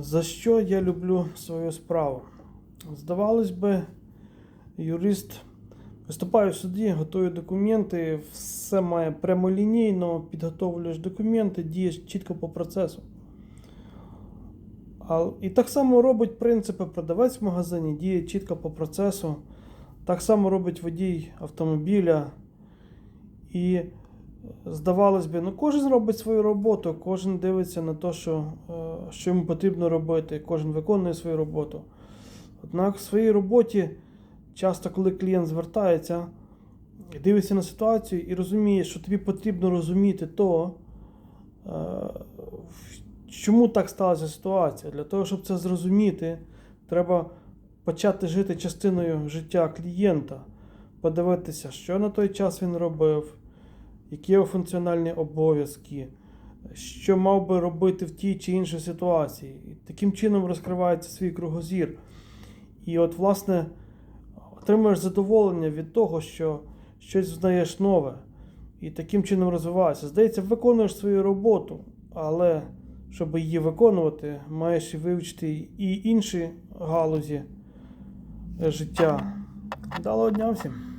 За що я люблю свою справу? Здавалось би, юрист виступає в суді, готує документи, все має прямолінійно, підготовлюєш документи, дієш чітко по процесу. І так само робить принципи продавець в магазині, діє чітко по процесу. Так само робить водій автомобіля. І здавалось би, ну кожен робить свою роботу, кожен дивиться на те, що, е, що йому потрібно робити, кожен виконує свою роботу. Однак в своїй роботі, часто, коли клієнт звертається, дивиться на ситуацію і розуміє, що тобі потрібно розуміти то, е, чому так сталася ситуація. Для того, щоб це зрозуміти, треба почати жити частиною життя клієнта, подивитися, що на той час він робив, які його функціональні обов'язки, що мав би робити в тій чи іншій ситуації. І таким чином розкривається свій кругозір. І от, власне, отримуєш задоволення від того, що щось знаєш нове, і таким чином розвиваєшся. Здається, виконуєш свою роботу, але щоб її виконувати, маєш і вивчити і інші галузі життя. Далого дня всім!